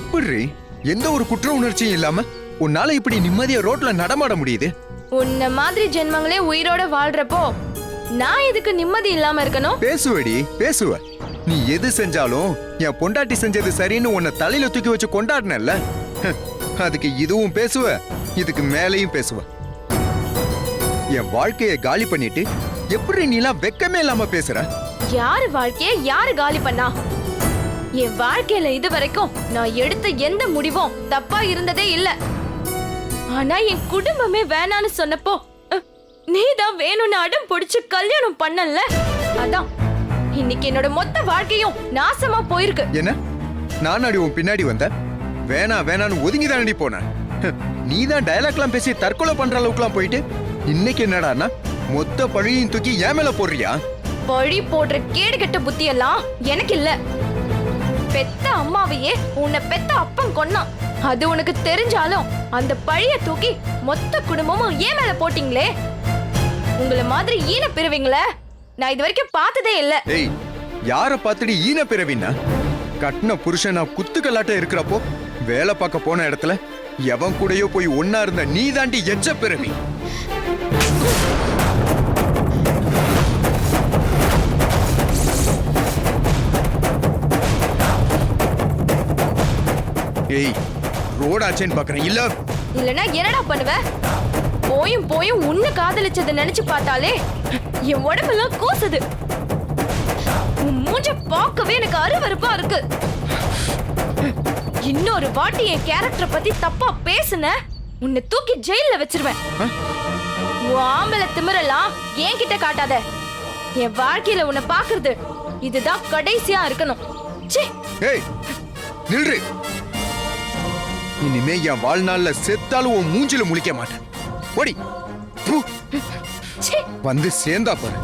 எப்படி எந்த ஒரு குற்ற உணர்ச்சியும் இல்லாம உன்னால இப்படி நிம்மதியா ரோட்ல நடமாட முடியுது? உன்ன மாதிரி ஜென்மங்களே உயிரோட வாழ்றப்போ நான் எதுக்கு நிம்மதி இல்லாம இருக்கணும்? பேசுவடி பேசுவ. நீ எது செஞ்சாலும் என் பொண்டாட்டி செஞ்சது சரின்னு உன்னை தலையில தூக்கி வச்சு கொண்டாடினல்ல அதுக்கு இதுவும் பேசுவ இதுக்கு மேலையும் பேசுவ. என் வாழ்க்கைய காலி பண்ணிட்டு எப்படி நீலாம் வெக்கமே இல்லாம பேசுற? யாரு வாழ்க்கைய யாரு காலி பண்ணா? என் வாழ்க்கையில இது வரைக்கும் நான் எடுத்த எந்த முடிவும் தப்பா இருந்ததே இல்ல. ஆனா என் குடும்பமே வேணான்னு சொன்னப்போ அஹ், நீதான் வேணும்னு அடம் பிடிச்சு கல்யாணம் பண்ணல அதான் இன்னைக்கு என்னோட மொத்த வாழ்க்கையும் நாசமா போயிருக்கு. என்ன? நானாடி உன் பின்னாடி வந்த? வேணா வேணான்னு ஒதுங்கி தானடி போன. நீ தான் டயலாக்லாம் பேசி தற்கொலை பண்ற அளவுக்குலாம் போயிட்டு இன்னைக்கு என்னடான்னா மொத்த பழியும் தூக்கி என் மேல போடுறியா? பழி போடுற கேடு கெட்ட புத்தி எல்லாம் எனக்கு இல்ல. பெத்த அம்மாவையே உன்னை பெத்த அப்பன் கொன்னான். அது உனக்கு தெரிஞ்சாலும் அந்த பழிய தூக்கி மொத்த குடும்பமும் ஏன் மேல போட்டீங்களே? உங்களை மாதிரி ஈன பிறவிங்கள நான் இது வரைக்கும் பார்த்ததே இல்ல. ஏய் யார பார்த்துட்டு ஈன பிறவின்னா கட்டின புருஷன் நான் குத்துக்கல்லாட்ட இருக்கிறப்போ வேலை பார்க்க போன இடத்துல எவன் கூடயோ போய் ஒன்னா இருந்த நீ தாண்டி எச்ச பிறவி ஏய் ரோடாச்சேன்னு பாக்குறேன். இல்ல. இல்லனா என்னடா பண்ணுவ? போயும் போயும் உன்னை காதலிச்சதை நினைச்சு பார்த்தாலே என் உடம்பெல்லாம் கூசுது. உன் மூஞ்ச பார்க்கவே எனக்கு அருவருப்பா இருக்கு. இன்னொரு வாட்டி என் கேரக்டர் பத்தி தப்பா பேசுன உன்னை தூக்கி ஜெயில்ல வச்சிருவேன். உன் ஆம்பளை திமிரெல்லாம் என்கிட்ட காட்டாத. என் வாழ்க்கையில உன்னை பாக்குறது இதுதான் கடைசியா இருக்கணும். ச்சே. ஏய் நில்று. இனிமே என் வாழ்நாள்ல செத்தாலும் உன் மூஞ்சில முழிக்க மாட்டேன். ஓடி. வந்து சேர்ந்தா பாரு.